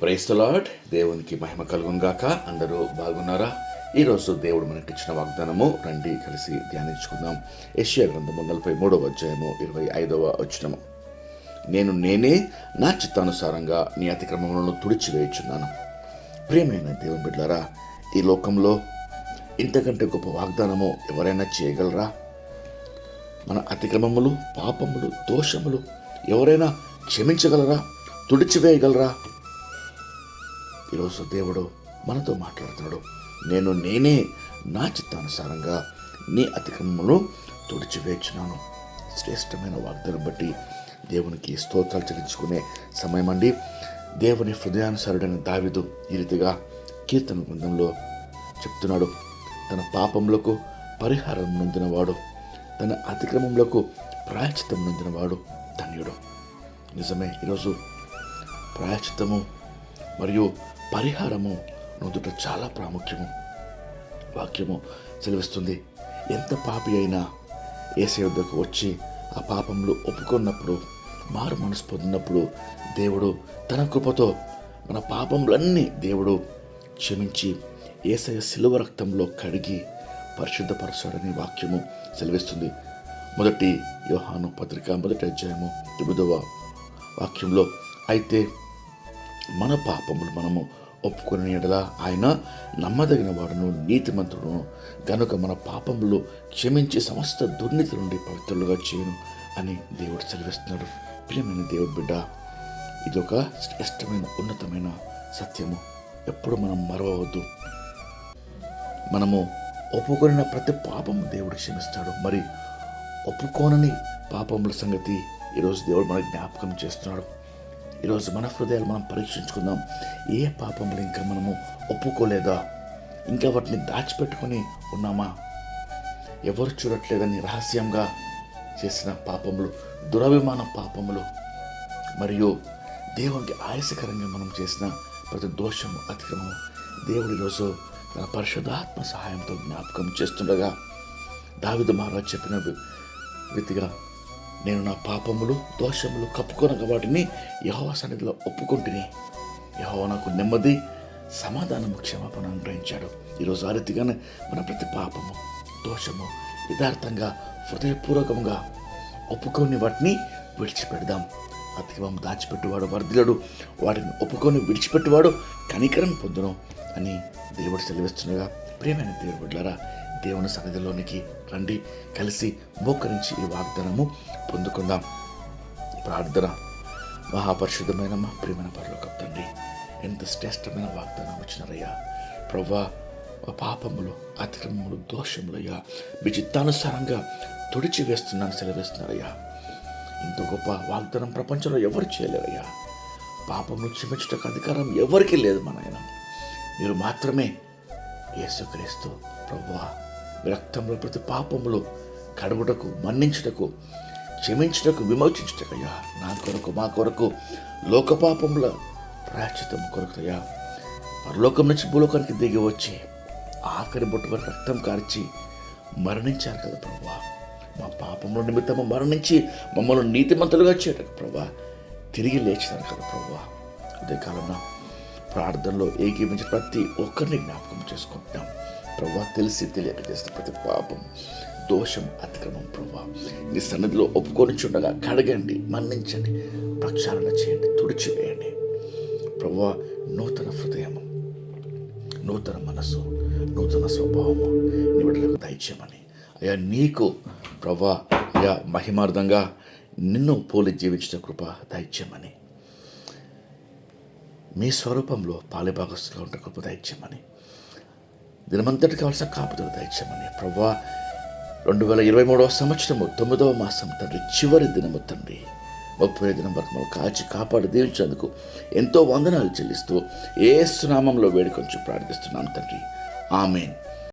Praise the Lord దేవునికి మహిమ కలుగుంగాక అందరూ బాగున్నారా? ఈరోజు దేవుడు మనకి ఇచ్చిన వాగ్దానము రండి కలిసి ధ్యానించుకుందాం. ఏషియా గ్రంథము నలభై మూడవ అధ్యాయము ఇరవై ఐదవ వచనము. నేను నేనే నా చిత్తానుసారంగా నీ అతిక్రమములను తుడిచివేయుచున్నాను. ప్రియమైన దేవుని బిడ్డారా ఈ లోకంలో ఇంతకంటే గొప్ప వాగ్దానము ఎవరైనా చేయగలరా? మన అతిక్రమములు పాపములు దోషములు ఎవరైనా క్షమించగలరా? తుడిచివేయగలరా? ఈరోజు దేవుడు మనతో మాట్లాడుతున్నాడు. నేను నేనే నా చిత్తానుసారంగా నీ అతిక్రమములు తుడిచివేచున్నాను శ్రేష్టమైన వాగ్దానం బట్టి దేవునికి స్తోత్రాలు చెల్లించుకునే సమయం అండి. దేవుని హృదయానుసారుడైన దావిదు ఈ రీతిగా కీర్తన గ్రంథంలో చెప్తున్నాడు. తన పాపములకు పరిహారం నొందినవాడు తన అతిక్రమములకు ప్రాయచితం నొందినవాడు ధన్యుడు. నిజమే ఈరోజు ప్రాయచితము మరియు పరిహారము నొందుట చాలా ప్రాముఖ్యము. వాక్యము సెలవిస్తుంది ఎంత పాపి అయినా ఏసే వద్దకు వచ్చి ఆ పాపంలో ఒప్పుకున్నప్పుడు మారు మనసు పొందినప్పుడు దేవుడు తన కృపతో మన పాపములన్నీ దేవుడు క్షమించి ఏసయ శిలువ రక్తంలో కడిగి పరిశుద్ధపరచాడని వాక్యము సెలవిస్తుంది. మొదటి యోహాను పత్రిక మొదటి అధ్యాయము తొమ్మిదవ వాక్యంలో అయితే మన పాపములు మనము ఒప్పుకునే ఎడలా ఆయన నమ్మదగిన వాడును నీతిమంతుడును. గనుక మన పాపములు క్షమించి సమస్త దుర్నీతి నుండి పవిత్రులుగా చేయను అని దేవుడు సెలవిస్తున్నాడు. ప్రియమైన దేవుడి బిడ్డ ఇది ఒక శ్రేష్టమైన ఉన్నతమైన సత్యము. ఎప్పుడు మనం మరవవద్దు. మనము ఒప్పుకొనిన ప్రతి పాపము దేవుడు క్షమిస్తాడు. మరి ఒప్పుకోనని పాపముల సంగతి ఈరోజు దేవుడు మనకు జ్ఞాపకం చేస్తున్నాడు. ఈరోజు మన హృదయాలు మనం పరీక్షించుకుందాం. ఏ పాపములు ఇంకా మనము ఒప్పుకోలేదా? ఇంకా వాటిని దాచిపెట్టుకొని ఉన్నామా? ఎవరు చూడట్లేదని రహస్యంగా చేసిన పాపములు దురభిమాన పాపములు మరియు దేవునికి ఆయాసకరంగా మనం చేసిన ప్రతి దోషము అతిక్రమము దేవుడి రోజు తన పరిశుద్ధాత్మ సహాయంతో జ్ఞాపకం చేస్తుండగా దావిద మహారాజ్ చెప్పిన విధిగా నేను నా పాపములు దోషములు కప్పుకొనక వాటిని యహోవ సన్నిధిలో ఒప్పుకుంటుని. యహోవ నాకు నెమ్మది సమాధానము క్షమాపణ అనుగ్రహించాడు. ఈరోజు ఆ రీతిగానే మన ప్రతి పాపము దోషము యథార్థంగా హృదయపూర్వకంగా ఒప్పుకొని వాటిని విడిచిపెడదాం. అతిక్రమం దాచిపెట్టువాడు వర్ధిలడు వాటిని ఒప్పుకొని విడిచిపెట్టువాడు కనికరం పొందును అని దేవుడు సెలవిస్తుండగా ప్రేమైన దేవుడు బిడ్డలారా దేవుని సన్నిధిలోనికి రండి. కలిసి మోకరించి ఈ వాగ్దానము పొందుకుందాం. ప్రార్థన. మహాపరిశుద్ధమైన మా ప్రియమైన పరలోక తండ్రి ఎంత శ్రేష్టమైన వాగ్దానం ఇచ్చినారయ్యా ప్రవ్వా పాపములు అతిక్రమములు దోషములయ్యా మీ చిత్తానుసారంగా తుడిచి వేస్తున్నాను సెలవేస్తున్నారయ్యా. ఇంత గొప్ప వాగ్దానం ప్రపంచంలో ఎవరు చేయలేరయ్యా. పాపమును క్షమించటకు అధికారం ఎవరికీ లేదు మన ఆయన మీరు మాత్రమే యేసుక్రీస్తు ప్రభువా రక్తంలో ప్రతి పాపములు కడుగుటకు మన్నించుటకు క్షమించుటకు విమోచించుటకయ్యా. నా కొరకు మా కొరకు లోక పాపముల ప్రాచితం కొరకుతయ్యా. పరలోకం నుంచి భూలోకానికి దిగి వచ్చి ఆఖరి బొట్టు వరకు రక్తం కార్చి మరణించారు కదా ప్రభా మా పాపముల నిమిత్తము మరణించి మమ్మల్ని నీతిమంతులుగా చేయటకు ప్రభా తిరిగి లేచినారు కదా ప్రభా అదే కాలంలో ప్రార్థనలో ఏకీపించిన ప్రతి ఒక్కరిని జ్ఞాపకం చేసుకుంటున్నాం. ప్రభా తెలిసి తెలియక చేసిన ప్రతి పాపం దోషం అతిక్రమం ప్రభా. నీ సన్నిధిలో ఒప్పుకొని చుండగా కడగండి మన్నించండి ప్రక్షాళన చేయండి తుడిచివేయండి. ప్రభా నూతన హృదయము నూతన మనసు నూతన స్వభావము నివిడలకు దయచేయమని. అయ్యా నీకు ప్రభా అయ్యా మహిమార్థంగా నిన్ను పోలి జీవించిన కృప దయచేయమని. మీ స్వరూపంలో పాలిభాగస్తుగా ఉండే కృప దయచేయమని. దినమంతటి కావాల్సిన కాపుదలు దయచేయమని. ప్రభా రెండు వేల ఇరవై మూడవ సంవత్సరము తొమ్మిదవ మాసం తండ్రి చివరి దినము తండ్రి. ముప్పై దినం వరకు మనం కాచి కాపాడి దీవించేందుకు ఎంతో వందనాలు చెల్లిస్తూ ఏ సునామంలో వేడుకొంచు ప్రార్థిస్తున్నాం తండ్రి. ఆమెన్.